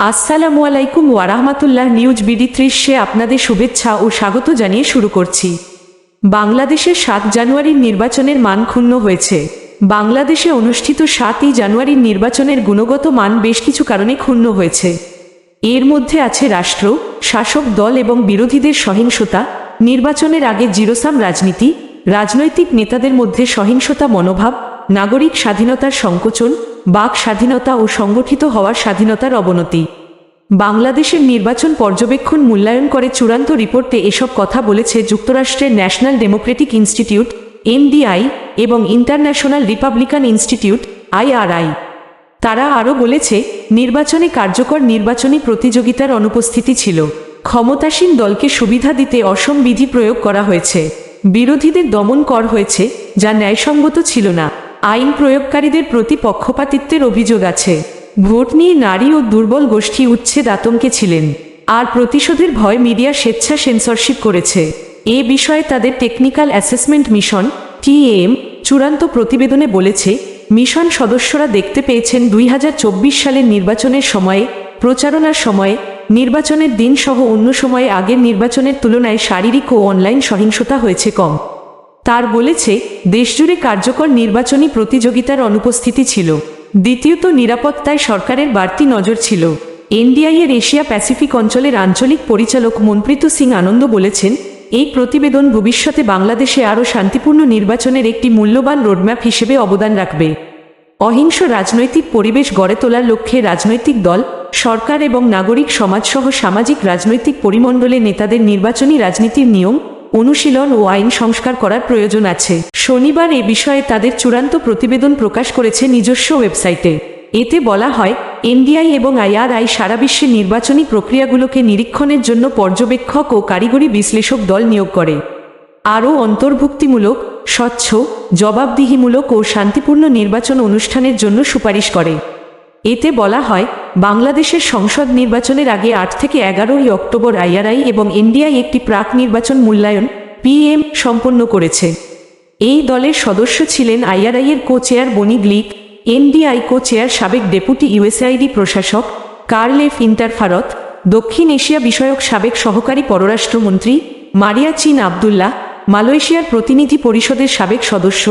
আসসালামু আলাইকুম ওয়ারাহমাতুল্লাহ news BD ত্রিশে আপনাদের শুভেচ্ছা ও স্বাগত জানিয়ে শুরু করছি। বাংলাদেশের সাত জানুয়ারির নির্বাচনের মান ক্ষুণ্ণ হয়েছে। বাংলাদেশে অনুষ্ঠিত সাতই জানুয়ারির নির্বাচনের গুণগত মান বেশ কিছু কারণে ক্ষুণ্ণ হয়েছে। এর মধ্যে আছে রাষ্ট্র, শাসক দল এবং বিরোধীদের সহিংসতা, নির্বাচনের আগে জিরোসাম রাজনীতি, রাজনৈতিক নেতাদের মধ্যে সহিংসতা মনোভাব, নাগরিক স্বাধীনতার সংকোচন বাক স্বাধীনতা ও সংগঠিত হওয়ার স্বাধীনতার অবনতি। বাংলাদেশের নির্বাচন পর্যবেক্ষণ মূল্যায়ন করে চূড়ান্ত রিপোর্টে এসব কথা বলেছে যুক্তরাষ্ট্রের ন্যাশনাল ডেমোক্রেটিক ইনস্টিটিউট, এনডিআই, এবং ইন্টারন্যাশনাল রিপাবলিকান ইনস্টিটিউট, আইআরআই। তারা আরও বলেছে, নির্বাচনে কার্যকর নির্বাচনী প্রতিযোগিতার অনুপস্থিতি ছিল। ক্ষমতাসীন দলকে সুবিধা দিতে অসম বিধি প্রয়োগ করা হয়েছে। বিরোধীদের দমন কর হয়েছে, যা ন্যায়সঙ্গত ছিল না। আইন প্রয়োগকারীদের প্রতি পক্ষপাতিত্বের অভিযোগ আছে। ভোট নিয়ে নারী ও দুর্বল গোষ্ঠী উচ্ছেদ আতঙ্কে ছিলেন, আর প্রতিশোধের ভয় মিডিয়া স্বেচ্ছা সেন্সরশিপ করেছে। এ বিষয়ে তাদের টেকনিক্যাল অ্যাসেসমেন্ট মিশন টিএম চূড়ান্ত প্রতিবেদনে বলেছে, মিশন সদস্যরা দেখতে পেয়েছেন দুই হাজার চব্বিশ সালের নির্বাচনের সময়ে, প্রচারণার সময়ে, নির্বাচনের দিন সহ অন্য সময়ে আগের নির্বাচনের তুলনায় শারীরিক ও অনলাইন সহিংসতা হয়েছে কম। তার বলেছে, দেশজুড়ে কার্যকর নির্বাচনী প্রতিযোগিতার অনুপস্থিতি ছিল। দ্বিতীয়ত নিরাপত্তায় সরকারের বাড়তি নজর ছিল। এনডিআই এর এশিয়া প্যাসিফিক অঞ্চলের আঞ্চলিক পরিচালক মনপ্রীত সিং আনন্দ বলেছেন, এই প্রতিবেদন ভবিষ্যতে বাংলাদেশে আরও শান্তিপূর্ণ নির্বাচনের একটি মূল্যবান রোডম্যাপ হিসেবে অবদান রাখবে। অহিংস রাজনৈতিক পরিবেশ গড়ে তোলার লক্ষ্যে রাজনৈতিক দল, সরকার এবং নাগরিক সমাজসহ সামাজিক রাজনৈতিক পরিমণ্ডলে নেতাদের নির্বাচনী রাজনীতির নিয়ম অনুশীলন ও আইন সংস্কার করার প্রয়োজন আছে। শনিবার এ বিষয়ে তাদের চূড়ান্ত প্রতিবেদন প্রকাশ করেছে নিজস্ব ওয়েবসাইটে। এতে বলা হয়, এনডিআই এবং আইআরআই সারা বিশ্বে নির্বাচনী প্রক্রিয়াগুলোকে নিরীক্ষণের জন্য পর্যবেক্ষক ও কারিগরি বিশ্লেষক দল নিয়োগ করে। আরও অন্তর্ভুক্তিমূলক, স্বচ্ছ, জবাবদিহিমূলক ও শান্তিপূর্ণ নির্বাচন অনুষ্ঠানের জন্য সুপারিশ করে। এতে বলা হয় বাংলাদেশের সংসদ নির্বাচনের আগে আট থেকে এগারোই অক্টোবর আইআরআই এবং এনডিআই একটি প্রাক নির্বাচন মূল্যায়ন পিএম সম্পন্ন করেছে। এই দলের সদস্য ছিলেন আইআরআই এর co chair Bonnie Glick, NDI co chair সাবেক ডেপুটি ইউএসআইডি প্রশাসক কার্ল এফ ইন্টারফারত, দক্ষিণ এশিয়া বিষয়ক সাবেক সহকারী পররাষ্ট্রমন্ত্রী মারিয়া চিন আবদুল্লাহ, মালয়েশিয়ার প্রতিনিধি পরিষদের সাবেক সদস্য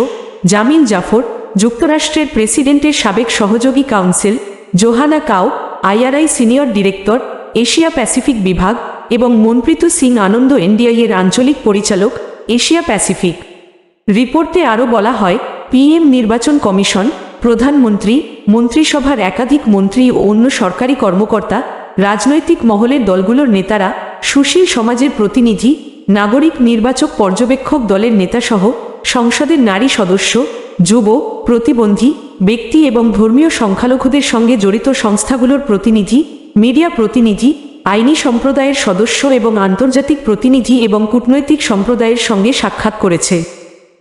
জামিল জাফর, যুক্তরাষ্ট্রের প্রেসিডেন্টের সাবেক সহযোগী council Johanna Kao, IRI senior director, Asia Pacific বিভাগ এবং মনপ্রীত সিং আনন্দ এনডিআই এর আঞ্চলিক পরিচালক, এশিয়া প্যাসিফিক। রিপোর্টে আরও বলা হয় পিএম নির্বাচন কমিশন, প্রধানমন্ত্রী, মন্ত্রিসভার একাধিক মন্ত্রী ও অন্য সরকারি কর্মকর্তা, রাজনৈতিক মহলের দলগুলোর নেতারা, সুশীল সমাজের প্রতিনিধি, নাগরিক নির্বাচক পর্যবেক্ষক দলের নেতাসহ সংসদের নারী সদস্য, যুব প্রতিবন্ধী, ব্যক্তি এবং ধর্মীয় সংখ্যালঘুদের সঙ্গে জড়িত সংস্থাগুলোর প্রতিনিধি, মিডিয়া প্রতিনিধি, আইনি সম্প্রদায়ের সদস্য এবং আন্তর্জাতিক প্রতিনিধি এবং কূটনৈতিক সম্প্রদায়ের সঙ্গে সাক্ষাৎ করেছে।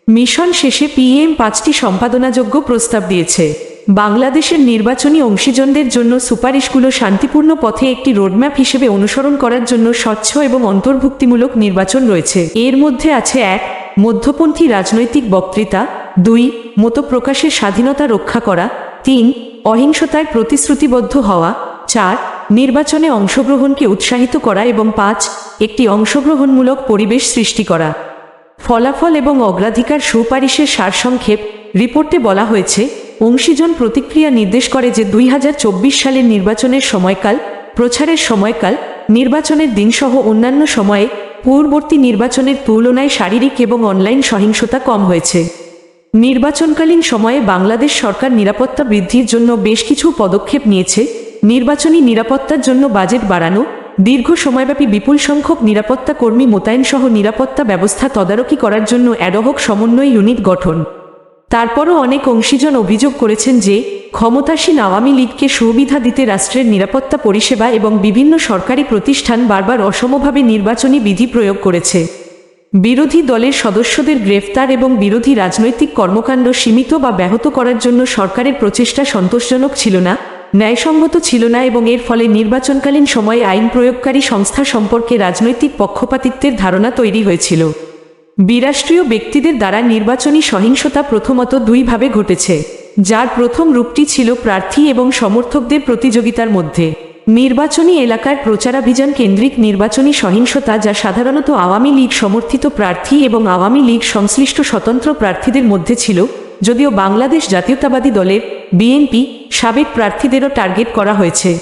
মিশন শেষে পিএম পাঁচটি সম্পাদনাযোগ্য প্রস্তাব দিয়েছে। বাংলাদেশের নির্বাচনী অংশীজনদের জন্য সুপারিশগুলো শান্তিপূর্ণ পথে একটি রোডম্যাপ হিসেবে অনুসরণ করার জন্য স্বচ্ছ এবং অন্তর্ভুক্তিমূলক নির্বাচন রয়েছে। এর মধ্যে আছে এক, মধ্যপন্থী রাজনৈতিক বক্তৃতা দুই মত প্রকাশের স্বাধীনতা রক্ষা করা। তিন, অহিংসতায় প্রতিশ্রুতিবদ্ধ হওয়া। চার, নির্বাচনে অংশগ্রহণকে উৎসাহিত করা এবং পাঁচ, একটি অংশগ্রহণমূলক পরিবেশ সৃষ্টি করা। ফলাফল এবং অগ্রাধিকার সুপারিশের সারসংক্ষেপ রিপোর্টে বলা হয়েছে, অংশীজন প্রতিক্রিয়া নির্দেশ করে যে দুই হাজার চব্বিশ সালের নির্বাচনের সময়কাল, প্রচারের সময়কাল, নির্বাচনের দিনসহ অন্যান্য সময়ে পূর্ববর্তী নির্বাচনের তুলনায় শারীরিক এবং অনলাইন সহিংসতা কম হয়েছে। নির্বাচনকালীন সময়ে বাংলাদেশ সরকার নিরাপত্তা বৃদ্ধির জন্য বেশ কিছু পদক্ষেপ নিয়েছে। নির্বাচনী নিরাপত্তার জন্য বাজেট বাড়ানো, দীর্ঘ সময়ব্যাপী বিপুল সংখ্যক নিরাপত্তা কর্মী মোতায়েন সহ নিরাপত্তা ব্যবস্থা তদারকি করার জন্য অ্যাডহক সমন্বয় ইউনিট গঠন। তারপরও অনেক অংশীজন অভিযোগ করেছেন যে, ক্ষমতাসীন আওয়ামী লীগকে সুবিধা দিতে রাষ্ট্রের নিরাপত্তা পরিষেবা এবং বিভিন্ন সরকারি প্রতিষ্ঠান বারবার অসমভাবে নির্বাচনী বিধি প্রয়োগ করেছে। বিরোধী দলের সদস্যদের গ্রেফতার এবং বিরোধী রাজনৈতিক কর্মকাণ্ড সীমিত বা ব্যাহত করার জন্য সরকারের প্রচেষ্টা সন্তোষজনক ছিল না, ন্যায়সঙ্গত ছিল না এবং এর ফলে নির্বাচনকালীন সময়ে আইন প্রয়োগকারী সংস্থা সম্পর্কে রাজনৈতিক পক্ষপাতিত্বের ধারণা তৈরি হয়েছিল। বিরাষ্ট্রীয় ব্যক্তিদের দ্বারা নির্বাচনী সহিংসতা প্রথমত দুইভাবে ঘটেছে, যার প্রথম রূপটি ছিল প্রার্থী এবং সমর্থকদের প্রতিযোগিতার মধ্যে। নির্বাচনী এলাকার প্রচারাভিযান কেন্দ্রিক নির্বাচনী সহিংসতা যা সাধারণত আওয়ামী লীগ সমর্থিত প্রার্থী এবং আওয়ামী লীগ সংশ্লিষ্ট স্বতন্ত্র প্রার্থীদের মধ্যে ছিল, যদিও বাংলাদেশ জাতীয়তাবাদী দলের বিএনপি সাবেক প্রার্থীদেরও টার্গেট করা হয়েছে।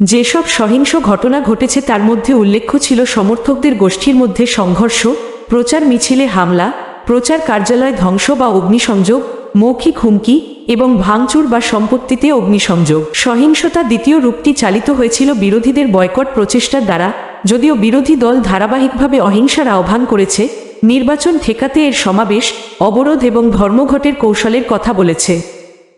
যেসব সহিংস ঘটনা ঘটেছে তার মধ্যে উল্লেখ্য ছিল সমর্থকদের গোষ্ঠীর মধ্যে সংঘর্ষ, প্রচার মিছিলে হামলা, প্রচার কার্যালয় ধ্বংস বা অগ্নিসংযোগ মৌখিক হুমকি এবং ভাঙচুর বা সম্পত্তিতে অগ্নিসংযোগ। সহিংসতা দ্বিতীয় রূপটি চালিত হয়েছিল বিরোধীদের বয়কট প্রচেষ্টার দ্বারা। যদিও বিরোধী দল ধারাবাহিকভাবে অহিংসার আহ্বান করেছে, নির্বাচন ঠেকাতে এর সমাবেশ অবরোধ এবং ধর্মঘটের কৌশলের কথা বলেছে।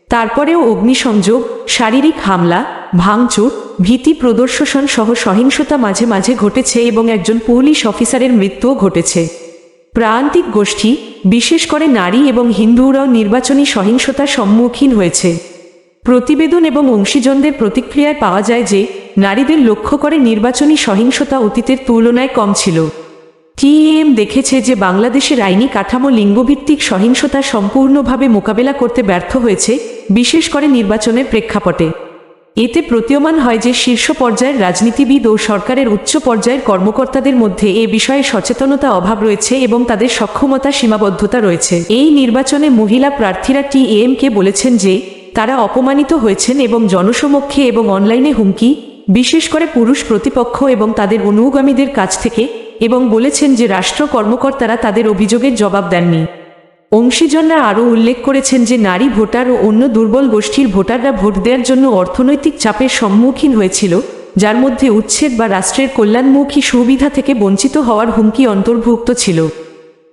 তারপরেও অগ্নিসংযোগ, শারীরিক হামলা, ভাঙচুর, ভীতি প্রদর্শন সহ সহিংসতা মাঝে মাঝে ঘটেছে এবং একজন পুলিশ অফিসারের মৃত্যুও ঘটেছে। প্রান্তিক গোষ্ঠী, বিশেষ করে নারী এবং হিন্দুরাও নির্বাচনী সহিংসতার সম্মুখীন হয়েছে। প্রতিবেদন এবং অংশীজনদের প্রতিক্রিয়ায় পাওয়া যায় যে, নারীদের লক্ষ্য করে নির্বাচনী সহিংসতা অতীতের তুলনায় কম ছিল। টিএম দেখেছে যে, বাংলাদেশের আইনি কাঠামো লিঙ্গভিত্তিক সহিংসতা সম্পূর্ণভাবে মোকাবেলা করতে ব্যর্থ হয়েছে, বিশেষ করে নির্বাচনের প্রেক্ষাপটে। এতে প্রতীয়মান হয় যে শীর্ষ পর্যায়ের রাজনীতিবিদ ও সরকারের উচ্চ পর্যায়ের কর্মকর্তাদের মধ্যে এ বিষয়ে সচেতনতা অভাব রয়েছে এবং তাদের সক্ষমতা সীমাবদ্ধতা রয়েছে। এই নির্বাচনে মহিলা প্রার্থীরা টিএমকে বলেছেন যে, তারা অপমানিত হয়েছেন এবং জনসমক্ষে এবং অনলাইনে হুমকি, বিশেষ করে পুরুষ প্রতিপক্ষ এবং তাদের অনুগামীদের কাছ থেকে, এবং বলেছেন যে রাষ্ট্র কর্মকর্তারা তাদের অভিযোগের জবাব দেননি। অংশীজনরা আরও উল্লেখ করেছেন যে নারী ভোটার ও অন্য দুর্বল গোষ্ঠীর ভোটাররা ভোট দেওয়ার জন্য অর্থনৈতিক চাপের সম্মুখীন হয়েছিল, যার মধ্যে উচ্ছেদ বা রাষ্ট্রের কল্যাণমুখী সুবিধা থেকে বঞ্চিত হওয়ার হুমকি অন্তর্ভুক্ত ছিল।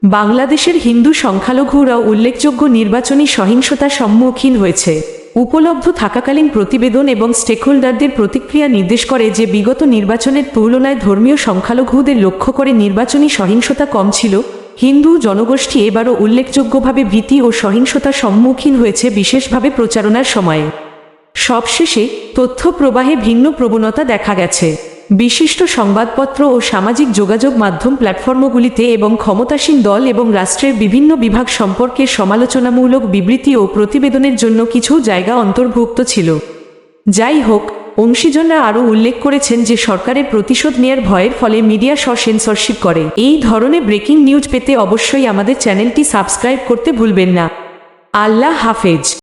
বাংলাদেশের হিন্দু সংখ্যালঘুরাও উল্লেখযোগ্য নির্বাচনী সহিংসতার সম্মুখীন হয়েছে। উপলব্ধ থাকাকালীন প্রতিবেদন এবং স্টেকহোল্ডারদের প্রতিক্রিয়া নির্দেশ করে যে বিগত নির্বাচনের তুলনায় ধর্মীয় সংখ্যালঘুদের লক্ষ্য করে নির্বাচনী সহিংসতা কম ছিল হিন্দু জনগোষ্ঠী এবারও উল্লেখযোগ্যভাবে ভীতি ও সহিংসতার সম্মুখীন হয়েছে বিশেষভাবে প্রচারণার সময়ে। সবশেষে তথ্য প্রবাহে ভিন্ন প্রবণতা দেখা গেছে। বিশিষ্ট সংবাদপত্র ও সামাজিক যোগাযোগ মাধ্যম প্ল্যাটফর্মগুলিতে এবং ক্ষমতাসীন দল এবং রাষ্ট্রের বিভিন্ন বিভাগ সম্পর্কে সমালোচনামূলক বিবৃতি ও প্রতিবেদনের জন্য কিছু জায়গা অন্তর্ভুক্ত ছিল। যাই হোক অংশীজনরা আরও উল্লেখ করেছেন যে সরকারের প্রতিশোধ নেয়ার ভয়ের ফলে মিডিয়া স্ব সেন্সরশিপ করে। এই ধরনের ব্রেকিং নিউজ পেতে অবশ্যই আমাদের চ্যানেলটি সাবস্ক্রাইব করতে ভুলবেন না। আল্লাহ হাফেজ।